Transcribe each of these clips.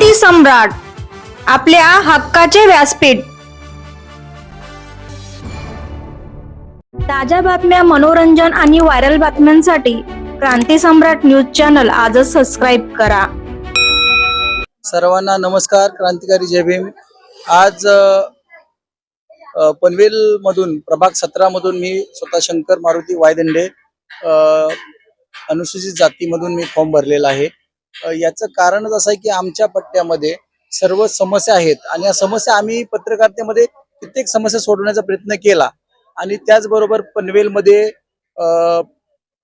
मराठी सम्राट आपल्या हक्काचे व्यासपीठ. ताज्या बातम्या मनोरंजन आणि व्हायरल बातम्यांसाठी क्रांती सम्राट न्यूज चॅनल आजच सबस्क्राईब करा. सर्वांना नमस्कार क्रांतिकारी जय भीम. आज पनवेल मधून प्रभाग सतरा मधून मी स्वतः शंकर मारुती वायदंडे अनुसूचित जातीमधून मी फॉर्म भरलेला आहे. याचं कारणच असं आहे की आमच्या पट्ट्यामध्ये सर्व समस्या आहेत आणि या समस्या आम्ही पत्रकारितेमध्ये कित्येक समस्या सोडवण्याचा प्रयत्न केला. आणि त्याचबरोबर पनवेलमध्ये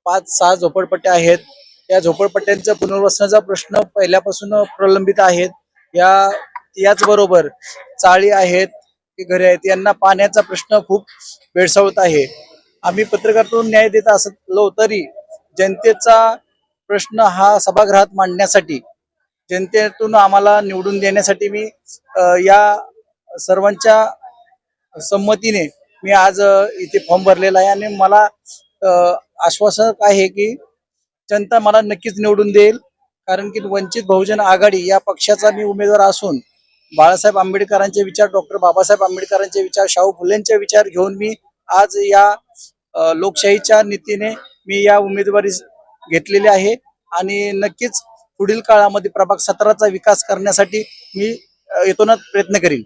पाच सहा झोपडपट्ट्या आहेत. या झोपडपट्ट्यांचा पुनर्वसनाचा प्रश्न पहिल्यापासून प्रलंबित आहेत. या याचबरोबर चाळी आहेत की घरे आहेत यांना पाण्याचा प्रश्न खूप भेडसावत आहे. आम्ही पत्रकारातून न्याय देत असलो तरी जनतेचा प्रश्न हा सभागृहात मांडण्यासाठी जनतेतून आम्हाला निवडून देण्यासाठी मी या सर्वांच्या संमतीने मी आज इथे फॉर्म भरलेला आहे आणि मला आश्वासक आहे की जनता मला नक्कीच निवडून देईल. कारण की वंचित बहुजन आघाडी या पक्षाचा मी उमेदवार असून बाळासाहेब आंबेडकरांचे विचार डॉक्टर बाबासाहेब आंबेडकरांचे विचार शाहू फुलेंचे विचार घेऊन मी आज या लोकशाहीच्या नीतीने मी या उमेदवारी घेतलेली आहे. आणि नक्कीच पुढील काळामध्ये प्रभाग सतराचा विकास करण्यासाठी मी येतोनच प्रयत्न करीन.